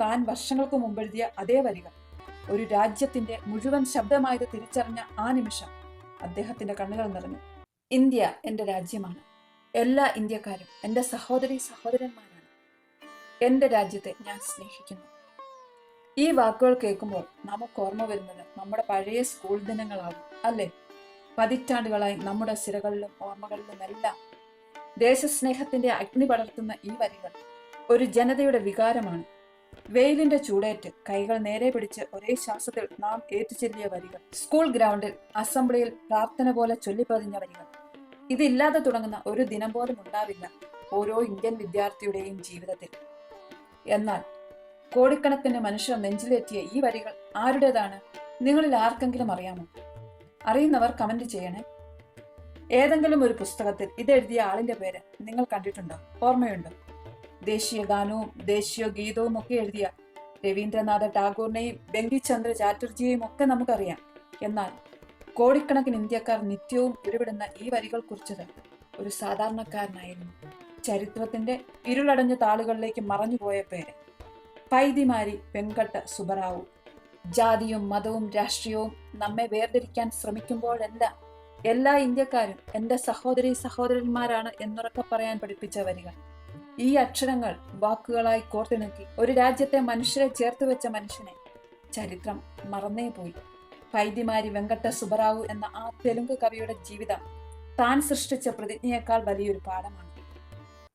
താൻ വർഷങ്ങൾക്ക് മുമ്പെഴുതിയ അതേ വരികൾ. ഒരു രാജ്യത്തിന്റെ മുഴുവൻ ശബ്ദമായത് തിരിച്ചറിഞ്ഞ ആ നിമിഷം അദ്ദേഹത്തിന്റെ കണ്ണുകൾ നിറഞ്ഞു. ഇന്ത്യ എന്റെ രാജ്യമാണ്. എല്ലാ ഇന്ത്യക്കാരും എന്റെ സഹോദരി സഹോദരന്മാരാണ്. എന്റെ രാജ്യത്തെ ഞാൻ സ്നേഹിക്കുന്നു. ഈ വാക്കുകൾ കേൾക്കുമ്പോൾ നമുക്ക് ഓർമ്മ വരുന്നത് നമ്മുടെ പഴയ സ്കൂൾ ദിനങ്ങളാകും അല്ലേ? പതിറ്റാണ്ടുകളായി നമ്മുടെ സിരകളിലും ഓർമ്മകളിലുമെല്ലാം ദേശസ്നേഹത്തിന്റെ അഗ്നി പടർത്തുന്ന ഈ വരികൾ ഒരു ജനതയുടെ വികാരമാണ്. വെയിലിന്റെ ചൂടേറ്റ് കൈകൾ നേരെ പിടിച്ച് ഒരേ ശ്വാസത്തിൽ നാം ഏറ്റുചൊല്ലിയ വരികൾ. സ്കൂൾ ഗ്രൗണ്ടിൽ അസംബ്ലിയിൽ പ്രാർത്ഥന പോലെ ചൊല്ലിപ്പതിഞ്ഞ വരികൾ. ഇതില്ലാതെ തുടങ്ങുന്ന ഒരു ദിനം പോലും ഉണ്ടാവില്ല ഓരോ ഇന്ത്യൻ വിദ്യാർത്ഥിയുടെയും ജീവിതത്തിൽ. എന്നാൽ കോടിക്കണക്കിന് മനുഷ്യർ നെഞ്ചിലേറ്റിയ ഈ വരികൾ ആരുടേതാണ്? നിങ്ങളിൽ ആർക്കെങ്കിലും അറിയാമോ? അറിയുന്നവർ കമന്റ് ചെയ്യണേ. ഏതെങ്കിലും ഒരു പുസ്തകത്തിൽ ഇതെഴുതിയ ആളിന്റെ പേര് നിങ്ങൾ കണ്ടിട്ടുണ്ടോ? ഓർമ്മയുണ്ടോ? ദേശീയ ഗാനവും ദേശീയ ഗീതവും ഒക്കെ എഴുതിയ രവീന്ദ്രനാഥ ടാഗോറിനെയും ബങ്കിചന്ദ്ര ചാറ്റർജിയെയും ഒക്കെ നമുക്കറിയാം. എന്നാൽ കോടിക്കണക്കിന് ഇന്ത്യക്കാർ നിത്യവും ഇടപെടുന്ന ഈ വരികൾ കുറിച്ചത് ഒരു സാധാരണക്കാരനായിരുന്നു. ചരിത്രത്തിന്റെ ഇരുളടഞ്ഞ താളുകളിലേക്ക് മറഞ്ഞുപോയ പേര്. പൈതിമാരി വെങ്കട്ട സുബറാവു. ജാതിയും മതവും രാഷ്ട്രീയവും നമ്മെ വേർതിരിക്കാൻ ശ്രമിക്കുമ്പോഴെല്ലാം എല്ലാ ഇന്ത്യക്കാരും എന്റെ സഹോദരി സഹോദരന്മാരാണ് എന്നുറക്കെ പറയാൻ പഠിപ്പിച്ച വരികൾ. ഈ അക്ഷരങ്ങൾ വാക്കുകളായി കോർത്തിണക്കി ഒരു രാജ്യത്തെ മനുഷ്യരെ ചേർത്ത് വെച്ച മനുഷ്യനെ. ചരിത്രം മറന്നേ പോയി പൈതിമാരി വെങ്കട്ട സുബറാവു എന്ന ആ തെലുങ്ക് കവിയുടെ ജീവിതം താൻ സൃഷ്ടിച്ച പ്രതിജ്ഞയേക്കാൾ വലിയൊരു പാഠമാണ്.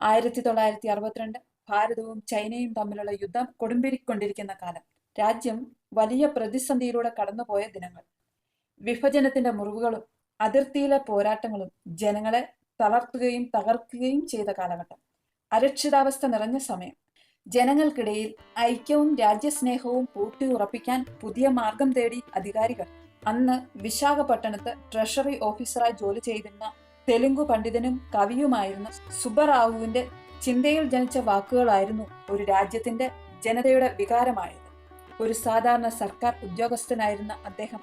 ആയിരത്തി തൊള്ളായിരത്തി അറുപത്തിരണ്ട് ഭാരതവും ചൈനയും തമ്മിലുള്ള യുദ്ധം കൊടുമ്പിരിക്കൊണ്ടിരിക്കുന്ന കാലം. രാജ്യം വലിയ പ്രതിസന്ധിയിലൂടെ കടന്നുപോയ ദിനങ്ങൾ. വിഭജനത്തിന്റെ മുറിവുകളും അതിർത്തിയിലെ പോരാട്ടങ്ങളും ജനങ്ങളെ തളർത്തുകയും തകർക്കുകയും ചെയ്ത കാലഘട്ടം. അരക്ഷിതാവസ്ഥ നിറഞ്ഞ സമയം. ജനങ്ങൾക്കിടയിൽ ഐക്യവും രാജ്യസ്നേഹവും പൂട്ടി ഉറപ്പിക്കാൻ പുതിയ മാർഗം തേടി അധികാരികൾ. അന്ന് വിശാഖപട്ടണത്ത് ട്രഷറി ഓഫീസറായി ജോലി ചെയ്തിരുന്ന തെലുങ്കു പണ്ഡിതനും കവിയുമായിരുന്ന സുബ്ബറാവുവിന്റെ ചിന്തയിൽ ജനിച്ച വാക്കുകളായിരുന്നു ഒരു രാജ്യത്തിന്റെ ജനതയുടെ വികാരമായത്. ഒരു സാധാരണ സർക്കാർ ഉദ്യോഗസ്ഥനായിരുന്ന അദ്ദേഹം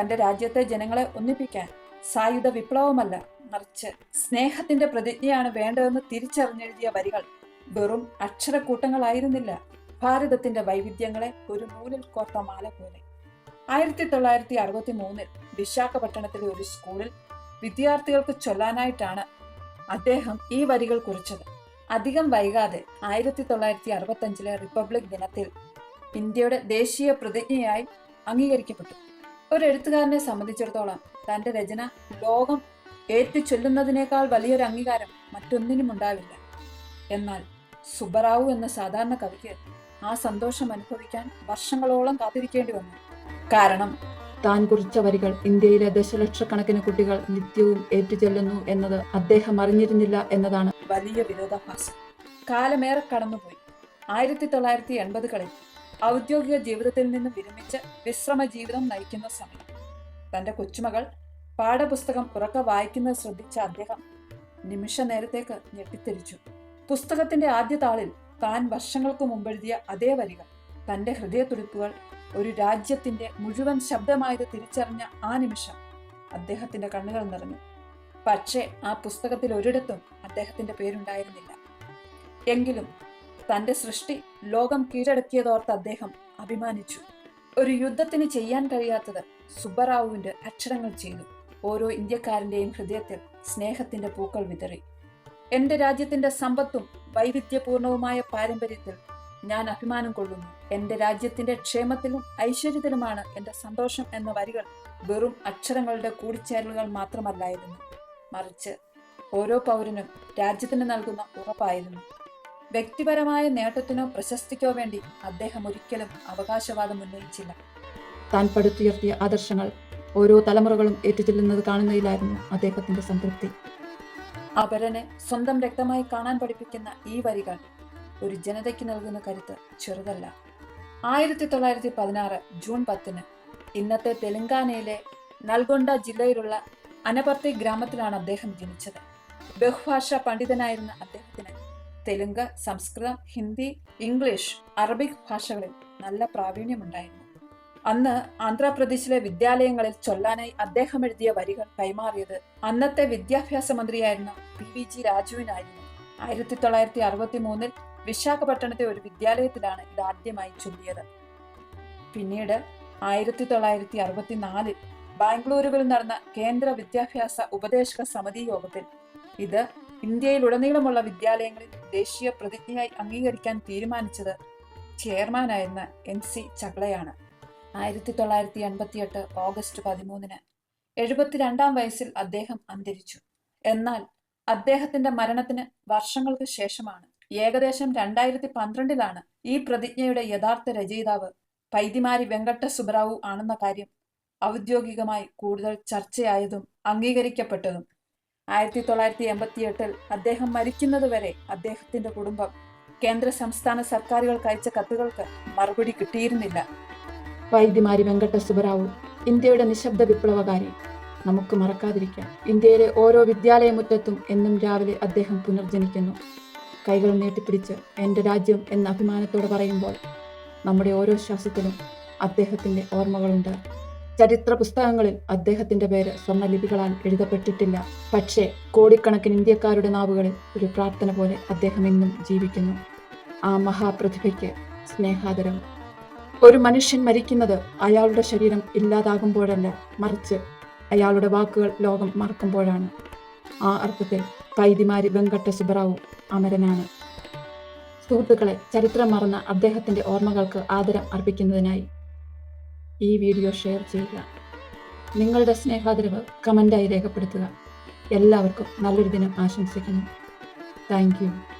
തന്റെ രാജ്യത്തെ ജനങ്ങളെ ഒന്നിപ്പിക്കാൻ സായുധ വിപ്ലവമല്ല മറിച്ച് സ്നേഹത്തിന്റെ പ്രതിജ്ഞയാണ് വേണ്ടതെന്ന് തിരിച്ചറിഞ്ഞെഴുതിയ വരികൾ വെറും അക്ഷരക്കൂട്ടങ്ങളായിരുന്നില്ല. ഭാരതത്തിന്റെ വൈവിധ്യങ്ങളെ ഒരു നൂലിൽ കോർത്ത മാല പോലെ. ആയിരത്തി തൊള്ളായിരത്തി അറുപത്തി മൂന്നിൽ വിശാഖപട്ടണത്തിലെ ഒരു സ്കൂളിൽ വിദ്യാർത്ഥികൾക്ക് ചൊല്ലാനായിട്ടാണ് അദ്ദേഹം ഈ വരികൾ കുറിച്ചത്. അധികം വൈകാതെ ആയിരത്തി തൊള്ളായിരത്തി അറുപത്തി അഞ്ചിലെ റിപ്പബ്ലിക് ദിനത്തിൽ ഇന്ത്യയുടെ ദേശീയ പ്രതിജ്ഞയായി അംഗീകരിക്കപ്പെട്ടു. ഒരു എഴുത്തുകാരനെ സംബന്ധിച്ചിടത്തോളം തന്റെ രചന ലോകം ഏറ്റു ചൊല്ലുന്നതിനേക്കാൾ വലിയൊരു അംഗീകാരം മറ്റൊന്നിനും ഉണ്ടാവില്ല. എന്നാൽ സുബറാവു എന്ന സാധാരണ കവിക്ക് ആ സന്തോഷം അനുഭവിക്കാൻ വർഷങ്ങളോളം കാത്തിരിക്കേണ്ടി വന്നു. കാരണം താൻ കുറിച്ച വരികൾ ഇന്ത്യയിലെ ദശലക്ഷക്കണക്കിന് കുട്ടികൾ നിത്യവും ഏറ്റുചൊല്ലുന്നു എന്നത് അദ്ദേഹം അറിഞ്ഞിരുന്നില്ല എന്നതാണ് വലിയ വിരോധാഭാസം. കാലമേറെ കടന്നുപോയി. ആയിരത്തി തൊള്ളായിരത്തി എൺപതുകളിൽ ഔദ്യോഗിക ജീവിതത്തിൽ നിന്ന് വിരമിച്ച് വിശ്രമ ജീവിതം നയിക്കുന്ന സമയം. തന്റെ കൊച്ചുമകൾ പാഠപുസ്തകം ഉറക്കെ വായിക്കുന്നത് ശ്രദ്ധിച്ച അദ്ദേഹം നിമിഷ നേരത്തേക്ക് ഞെട്ടിത്തിരിച്ചു. പുസ്തകത്തിന്റെ ആദ്യ താളിൽ താൻ വർഷങ്ങൾക്ക് മുമ്പെഴുതിയ അതേ വരികൾ തന്റെ ഹൃദയത്തുടിപ്പുകൾ ഒരു രാജ്യത്തിന്റെ മുഴുവൻ ശബ്ദമായത് തിരിച്ചറിഞ്ഞ ആ നിമിഷം അദ്ദേഹത്തിന്റെ കണ്ണുകൾ നിറഞ്ഞു. പക്ഷേ ആ പുസ്തകത്തിൽ ഒരിടത്തും അദ്ദേഹത്തിന്റെ പേരുണ്ടായിരുന്നില്ല. എങ്കിലും തന്റെ സൃഷ്ടി ലോകം കീഴടക്കിയതോർത്ത് അദ്ദേഹം അഭിമാനിച്ചു. ഒരു യുദ്ധത്തിന് ചെയ്യാൻ കഴിയാത്തത് സുബ്ബറാവുവിന്റെ അക്ഷരങ്ങൾ ചെയ്തു. ഓരോ ഇന്ത്യക്കാരന്റെയും ഹൃദയത്തിൽ സ്നേഹത്തിന്റെ പൂക്കൾ വിതറി. എന്റെ രാജ്യത്തിന്റെ സമ്പത്തും വൈവിധ്യപൂർണവുമായ പാരമ്പര്യത്തിൽ ഞാൻ അഭിമാനം കൊള്ളുന്നു. എന്റെ രാജ്യത്തിന്റെ ക്ഷേമത്തിലും ഐശ്വര്യത്തിലുമാണ് എന്റെ സന്തോഷം എന്ന വരികൾ വെറും അക്ഷരങ്ങളുടെ കൂടിച്ചേരലുകൾ മാത്രമല്ലായിരുന്നു. മറിച്ച് ഓരോ പൗരനും രാജ്യത്തിന് നൽകുന്ന ഉറപ്പായിരുന്നു. വ്യക്തിപരമായ നേട്ടത്തിനോ പ്രശസ്തിക്കോ വേണ്ടി അദ്ദേഹം ഒരിക്കലും അവകാശവാദം ഉന്നയിച്ചില്ല. താൻ പടുത്തുയർത്തിയ ആദർശങ്ങൾ ഓരോ തലമുറകളും ഏറ്റുചൊല്ലുന്നത് കാണുന്നതിലായിരുന്നു അദ്ദേഹത്തിന്റെ സംതൃപ്തി. അപരനെ സ്വന്തം രക്തമായി കാണാൻ പഠിപ്പിക്കുന്ന ഈ വരികൾ ഒരു ജനതയ്ക്ക് നൽകുന്ന കരുത്ത് ചെറുതല്ല. ആയിരത്തി തൊള്ളായിരത്തി പതിനാറ് ജൂൺ പത്തിന് ഇന്നത്തെ തെലങ്കാനയിലെ നൽഗൊണ്ട ജില്ലയിലുള്ള അനപർത്തി ഗ്രാമത്തിലാണ് അദ്ദേഹം ജനിച്ചത്. ബഹുഭാഷ പണ്ഡിതനായിരുന്ന അദ്ദേഹത്തിന് തെലുങ്ക് സംസ്കൃതം ഹിന്ദി ഇംഗ്ലീഷ് അറബിക് ഭാഷകളിൽ നല്ല പ്രാവീണ്യമുണ്ടായിരുന്നു. അന്ന് ആന്ധ്രാപ്രദേശിലെ വിദ്യാലയങ്ങളിൽ ചൊല്ലാനായി അദ്ദേഹം എഴുതിയ വരികൾ കൈമാറിയത്. അന്നത്തെ വിദ്യാഭ്യാസ മന്ത്രിയായിരുന്ന പി വി ജി രാജുവിനായിരുന്നു. ആയിരത്തി തൊള്ളായിരത്തി അറുപത്തി മൂന്നിൽ വിശാഖപട്ടണത്തെ ഒരു വിദ്യാലയത്തിലാണ് ഇത് ആദ്യമായി ചൊല്ലിയത്. പിന്നീട് ആയിരത്തി തൊള്ളായിരത്തി അറുപത്തിനാലിൽ ബാംഗ്ലൂരുവിൽ നടന്ന കേന്ദ്ര വിദ്യാഭ്യാസ ഉപദേശക സമിതി യോഗത്തിൽ ഇത് ഇന്ത്യയിൽ ഇന്ത്യയിലുടനീളമുള്ള വിദ്യാലയങ്ങളിൽ ദേശീയ പ്രതിജ്ഞയായി അംഗീകരിക്കാൻ തീരുമാനിച്ചത് ചെയർമാനായിരുന്ന എൻ സി ചക്ലയാണ്. ആയിരത്തി തൊള്ളായിരത്തി എൺപത്തിയെട്ട് ഓഗസ്റ്റ് പതിമൂന്നിന് എഴുപത്തിരണ്ടാം വയസ്സിൽ അദ്ദേഹം അന്തരിച്ചു. എന്നാൽ അദ്ദേഹത്തിന്റെ മരണത്തിന് വർഷങ്ങൾക്ക് ശേഷമാണ്. ഏകദേശം രണ്ടായിരത്തി പന്ത്രണ്ടിലാണ് ഈ പ്രതിജ്ഞയുടെ യഥാർത്ഥ രചയിതാവ് പൈതിമാരി വെങ്കട്ട സുബ്രാവു ആണെന്ന കാര്യം ഔദ്യോഗികമായി കൂടുതൽ ചർച്ചയായതും അംഗീകരിക്കപ്പെട്ടതും. ആയിരത്തി തൊള്ളായിരത്തി എൺപത്തിയെട്ടിൽ അദ്ദേഹം മരിക്കുന്നതുവരെ അദ്ദേഹത്തിന്റെ കുടുംബം കേന്ദ്ര സംസ്ഥാന സർക്കാരുകൾക്ക് അയച്ച കത്തുകൾക്ക് മറുപടി കിട്ടിയിരുന്നില്ല. വൈദ്യമാരി വെങ്കട്ട സുബറാവു ഇന്ത്യയുടെ നിശബ്ദ വിപ്ലവകാരി. നമുക്ക് മറക്കാതിരിക്കാം. ഇന്ത്യയിലെ ഓരോ വിദ്യാലയമുറ്റത്തും എന്നും രാവിലെ അദ്ദേഹം പുനർജനിക്കുന്നു. കൈകൾ നീട്ടിപ്പിടിച്ച് എന്റെ രാജ്യം എന്ന അഭിമാനത്തോടെ പറയുമ്പോൾ നമ്മുടെ ഓരോ ശ്വാസത്തിലും അദ്ദേഹത്തിന്റെ ഓർമ്മകളുണ്ട്. ചരിത്ര പുസ്തകങ്ങളിൽ അദ്ദേഹത്തിന്റെ പേര് സ്വർണലിപികളാൽ എഴുതപ്പെട്ടിട്ടില്ല. പക്ഷേ കോടിക്കണക്കിന് ഇന്ത്യക്കാരുടെ നാവുകളിൽ ഒരു പ്രാർത്ഥന പോലെ അദ്ദേഹം ഇന്നും ജീവിക്കുന്നു. ആ മഹാപ്രതിഭയ്ക്ക് സ്നേഹാദരം ഒരു മനുഷ്യൻ മരിക്കുന്നത് അയാളുടെ ശരീരം ഇല്ലാതാകുമ്പോഴല്ല മറിച്ച് അയാളുടെ വാക്കുകൾ ലോകം മറക്കുമ്പോഴാണ്. ആ അർത്ഥത്തിൽ പൈതിമാരി വെങ്കട്ട സുബ്രാവു അമരനാണ്. സുഹൃത്തുക്കളെ ചരിത്രം മറന്ന അദ്ദേഹത്തിന്റെ ഓർമ്മകൾക്ക് ആദരം അർപ്പിക്കുന്നതിനായി ഈ വീഡിയോ ഷെയർ ചെയ്യുക. നിങ്ങളുടെ സ്നേഹാദരവ് കമന്റായി രേഖപ്പെടുത്തുക. എല്ലാവർക്കും നല്ലൊരു ദിനം ആശംസിക്കുന്നു. താങ്ക്